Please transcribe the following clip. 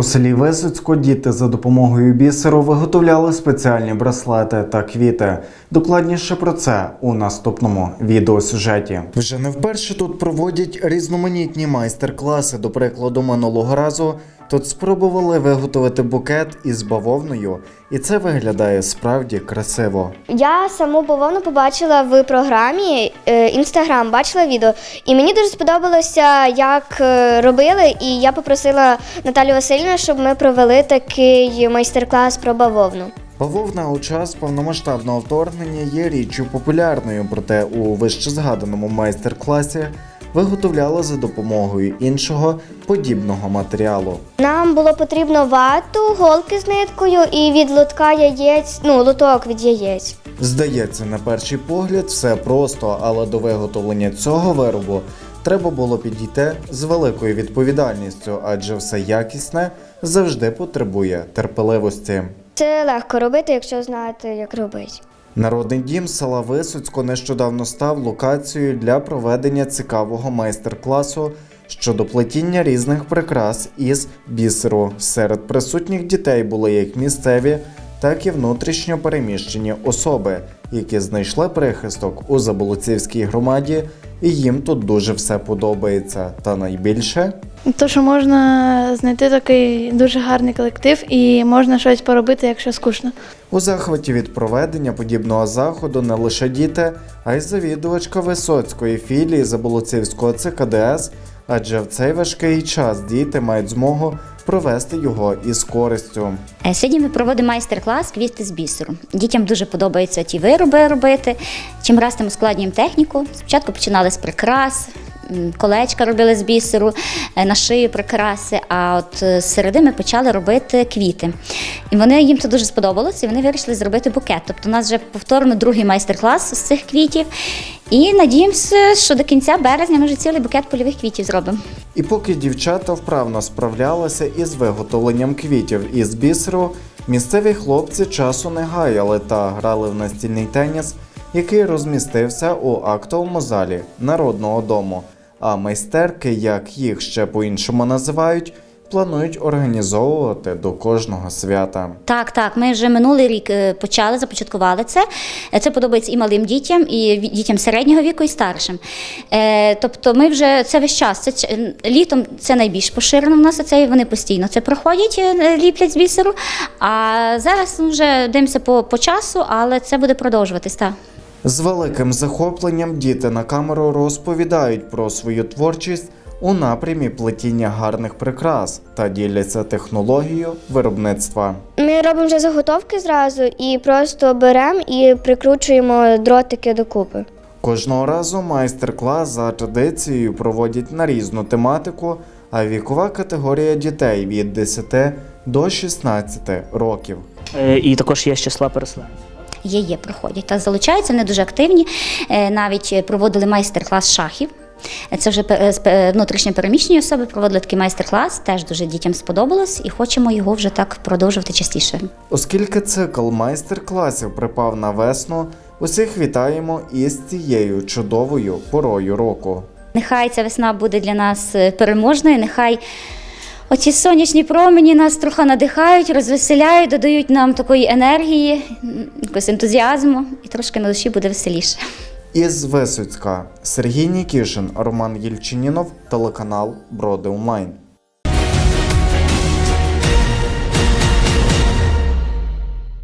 У селі Висоцько діти за допомогою бісеру виготовляли спеціальні браслети та квіти. Докладніше про це у наступному відеосюжеті. Вже не вперше тут проводять різноманітні майстер-класи. До прикладу, минулого разу тут спробували виготовити букет із бавовною, і це виглядає справді красиво. Я саму бавовну побачила в програмі Інстаграм, бачила відео, і мені дуже сподобалося, як е, робили. І я попросила Наталю Васильівну, щоб ми провели такий майстер-клас про бавовну. Бавовна у час повномасштабного вторгнення є річчю популярною, проте у вищезгаданому майстер-класі виготовляла за допомогою іншого подібного матеріалу. Нам було потрібно вату, голки з ниткою і від лотка яєць, ну лоток від яєць. Здається, на перший погляд все просто, але до виготовлення цього виробу треба було підійти з великою відповідальністю, адже все якісне завжди потребує терпеливості. Це легко робити, якщо знаєте, як робити. Народний дім села Висоцько нещодавно став локацією для проведення цікавого майстер-класу щодо плетіння різних прикрас із бісеру. Серед присутніх дітей були як місцеві, так і внутрішньо переміщені особи, які знайшли прихисток у Заболоцівській громаді, і їм тут дуже все подобається. Та найбільше То, що можна знайти такий дуже гарний колектив і можна щось поробити, якщо скучно. У захваті від проведення подібного заходу не лише діти, а й завідувачка Висоцької філії Заболоцівського ЦКДС, адже в цей важкий час діти мають змогу провести його із користю. Е, Сьогодні ми проводимо майстер-клас квіти з бісеру. Дітям дуже подобається ті вироби робити. Чим раз там ускладнюємо техніку. Спочатку починали з прикрас, колечка робили з бісеру, е, на шию прикраси. А от е, середи ми почали робити квіти. І вони їм це дуже сподобалося, і вони вирішили зробити букет. Тобто, у нас вже повторно другий майстер-клас з цих квітів. І надіємося, що до кінця березня ми вже цілий букет польових квітів зробимо. І поки дівчата вправно справлялися із виготовленням квітів із бісеру, місцеві хлопці часу не гаяли та грали в настільний теніс, який розмістився у актовому залі народного дому. А майстерки, як їх ще по-іншому називають, планують організовувати до кожного свята. Так, так. Ми вже минулий рік е, почали, започаткували це. Е, Це подобається і малим дітям, і дітям середнього віку, і старшим. Е, Тобто, ми вже це весь час. Це літом це найбільш поширено в нас. Це вони постійно це проходять, ліплять з бісеру. А зараз вже дивимося по, по часу, але це буде продовжуватись. Так. З великим захопленням діти на камеру розповідають про свою творчість у напрямі плетіння гарних прикрас та діляться технологією виробництва. Ми робимо вже заготовки зразу і просто беремо і прикручуємо дротики докупи. Кожного разу майстер-клас за традицією проводять на різну тематику, а вікова категорія дітей від 10 до 16 років. Е, І також є з числа переселенців. Є, є, проходять. Та залучаються, вони дуже активні. Е, Навіть е, проводили майстер-клас шахів. Е, Це вже внутрішньо переміщені особи проводили такий майстер-клас, теж дуже дітям сподобалось, і хочемо його вже так продовжувати частіше. Оскільки цикл майстер-класів припав на весну, усіх вітаємо із цією чудовою порою року. Нехай ця весна буде для нас переможною, нехай оці сонячні промені нас трохи надихають, розвеселяють, додають нам такої енергії, якогось ентузіазму, і трошки на душі буде веселіше. Із Висоцька Сергій Нікішин, Роман Єльчинінов, телеканал Броди Онлайн.